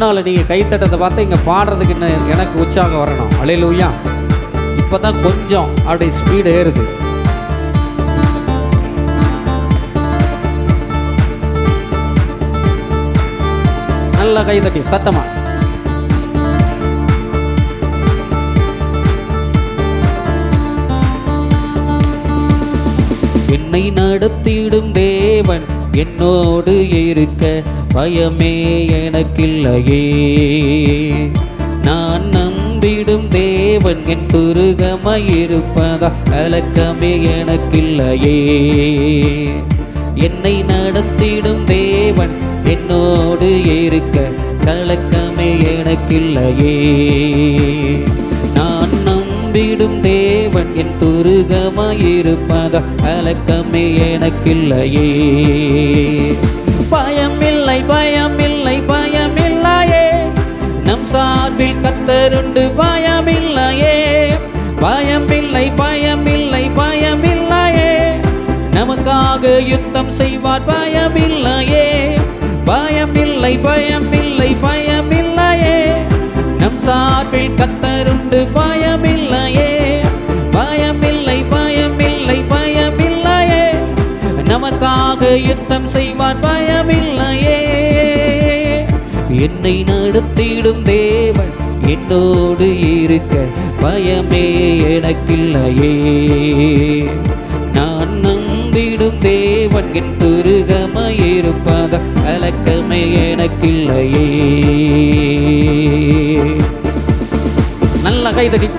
முன்னால் நீங்கள் கைத்தட்டத்தை பார்த்து இங்கே பாடுறதுக்கு என்ன எனக்கு உற்சாகம் வரணும். அலையிலூயா. இப்போ தான் கொஞ்சம் அப்படி ஸ்பீடு ஏறுது நல்லா கைத்தட்டி சத்தமா. என்னை நடத்திடும் தேவன் என்னோடு இருக்க. பயமே எனக்கில்லையே. நான் நம்பிடும் தேவன் என் துருகமாயிருப்பதா கலக்கமே எனக்கில்லையே. என்னை நடத்திடும் தேவன் என்னோடு இருக்க கலக்கமே எனக்கில்லையே. நான் நம்பிடும் தேவன் என் துருகமாயிருப்பதா கலக்கமே எனக்கில்லையே. பயமில்லை பயமில்லை பயமில்லையே. நம் சார்பில் கத்தருண்டு பயமில்லையே. பயமில்லை பயமில்லை பயமில்லையே. நமக்காக யுத்தம் செய்வார் பயமில்லையே. பயமில்லை பயமில்லை பயமில்லையே. நம் சார்பில் கத்தருண்டு பயமில்லையே. பயமில்லை பயமில்லை பயமில்லையே. நமக்காக யுத்தம் செய் செய்வார் பயமில்லையே. என்னை நடத்திடும் தேவன் என்னோடு இருக்க பயமே எனக்கில்லையே. நான் நம்பிடும் தேவன் என் துருகமாயிருப்பத கலக்கமே எனக்கில்லையே. நல்ல கைதடி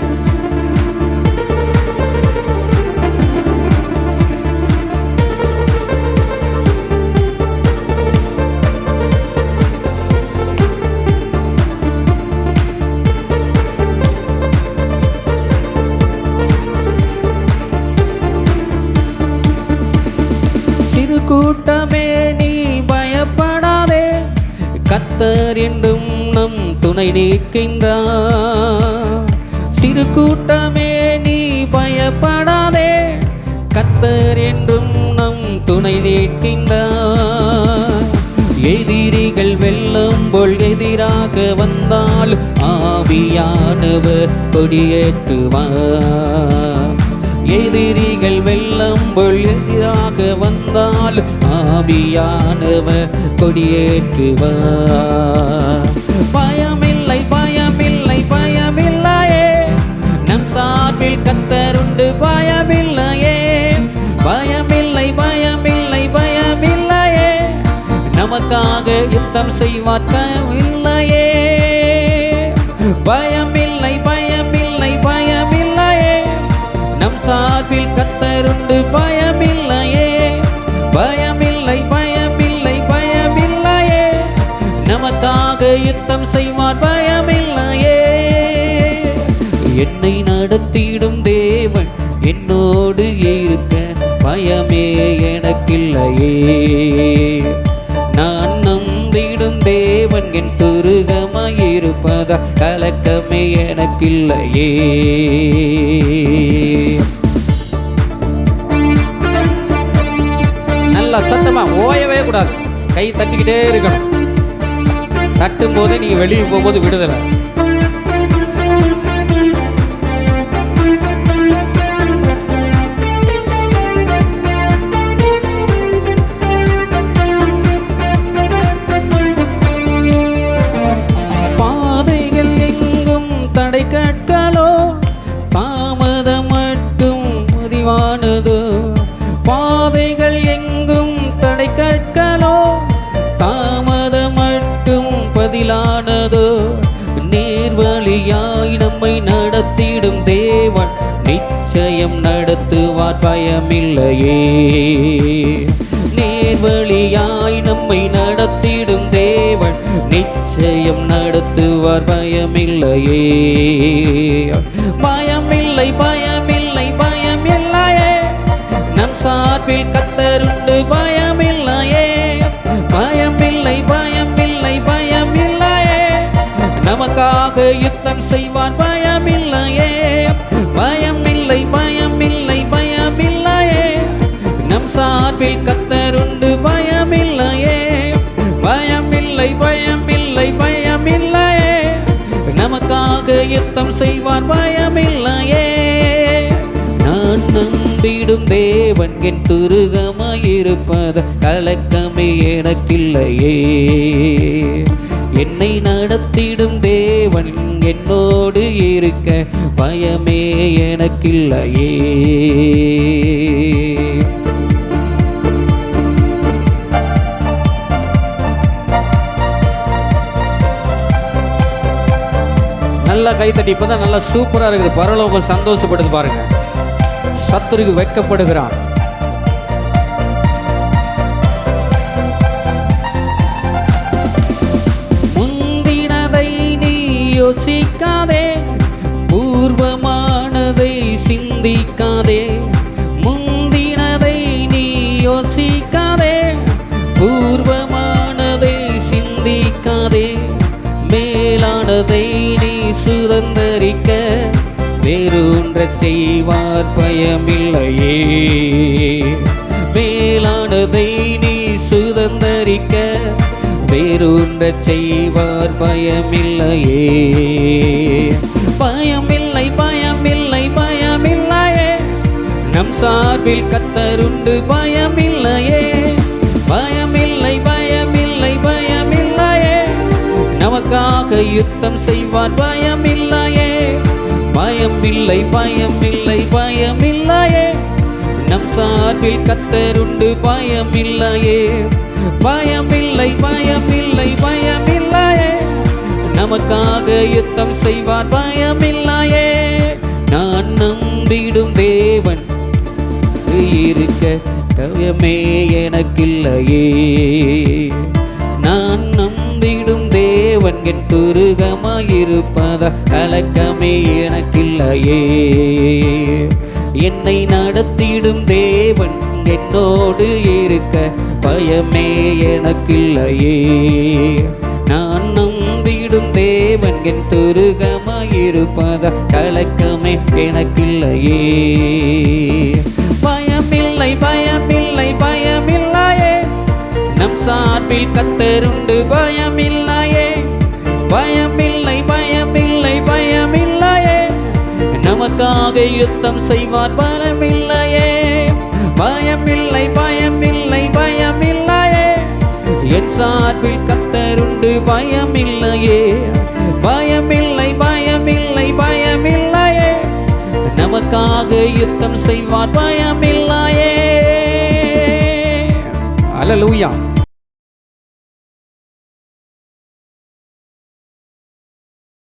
கூட்டமே நீ பயப்படாதே. கத்தர் என்றும் நம் துணை நிற்கின்றார். சிறு கூட்டமே நீ பயப்படாதே. கத்தர் என்றும் நம் துணை நிற்கின்றார். எதிரிகள் வெள்ளம் போல் எதிராக வந்தால் ஆவியானவர் கொடியேற்றுவார். எதிரிகள் வெள்ளம் போல் எதிராக வந்தால் வந்தால் ஆவியானவர் கொடியேற்றுவார். பயமில்லை பயமில்லை பயமில்லையே. நம் சார்பில் கத்தருண்டு பயமில்லையே. பயமில்லை பயமில்லை பயமில்லையே. நமக்காக யுத்தம் செய்வார் பயமில்லையே பயமில்லை பயமில்லை பயமில்லையே. நம் சார்பில் கத்தருண்டு பய யுத்தம் செய்வார் பயமில்லையே. என்னை நடத்திடும் தேவன் என்னோடு இருக்க பயமே எனக்கில்லையே. நான் நம்பிடும் தேவன் என் துருகமாயிருப்பதா கலக்கமே எனக்கில்லையே. நல்லா சத்தமா ஓயவே கூடாது. கை தட்டிக்கிட்டே இருக்கணும். தட்டும் போதே நீங்க வெளியே போகும்போது விடுதலை. பாதைகள் எங்கும் தடை கற்களோ தாமதம் மட்டும் அறிவானதோ பாதைகள் எங்கும் தடை கற்களோ மேலானதோ? நீர் வழியாய் நம்மை நடத்திடும் தேவன் நிச்சயம் நடத்துவார் பயமில்லையே. நீர் வழியாய் நம்மை நடத்திடும் தேவன் நிச்சயம் நடத்துவார் பயமில்லையே. பயமில்லை பயமில்லை பயம் இல்லையே நம் சார்பில் கத்தருண்டு பயமில்லையே. நமக்காக யுத்தம் செய்வான். பயமில்லையே. பயமில்லை பயமில்லை பயமில்லையே. நம் சார்பில் கத்தருண்டு பயமில்லையே. பயமில்லை பயமில்லை நமக்காக யுத்தம் செய்வார் பயமில்லையே. நான் நம்பிடும் தேவன் என் துருகமாயிருப்பத கலக்கமே எனக்கில்லையே. என்னை நடத்திடும் தேவன் என்னோடு இருக்க பயமே எனக்கில்லையே. நல்லா கைத்தட்டி இப்பதான் நல்லா சூப்பராக இருக்குது. பரலோகம் சந்தோஷப்படுது பாருங்க. சத்துருக்கு வைக்கப்படுகிறான். மேலானதை நீ சுதந்தரிக்க வேறொன்ற செய்வார் பயமில்லையே. மேலானதை நீ சுதந்தரிக்க வேறொன்ற செய்வார் பயமில்லையே. பயமில்லை பயமில்லை பயமில்லையே. நம் சார்பில் கத்தருண்டு பயமில்லையே. நமக்காக யுத்தம் செய்வார் பயமில்லையே. பயமில்லை பயமில்லை பயமில்லையே. நம் சார்பில் கத்தருண்டு பயமில்லையே. பயமில்லை பயமில்லை பயமில்லையே. நமக்காக யுத்தம் செய்வார் பயமில்லையே. நான் நம்பிடும் தேவன் இருக்க கவியமே எனக்கில்லையே. நான் நம்ப தேவன் என் துருகமாயிருப்பதா கலக்கமே எனக்கில்லையே. என்னை நடத்திடும் தேவன் என்னோடு இருக்க பயமே எனக்கில்லையே. நான் நம்பிடும் தேவன் என் துருகமாயிருப்பதா கலக்கமே எனக்கில்லையே. பயமில்லை பயமில்லை பயமில்லையே. நம் சார்பில் கத்தருண்டு பயமில்லையே. நமக்காக யுத்தம் செய்வார். பயமில்லையே. பயமில்லை பயமில்லை பயமில்லையே. என் சார்பில் கத்தருண்டு பயமில்லையே. பயமில்லை பயமில்லை பயமில்லையே. நமக்காக யுத்தம் செய்வார். பயமில்லையே. அலலூயா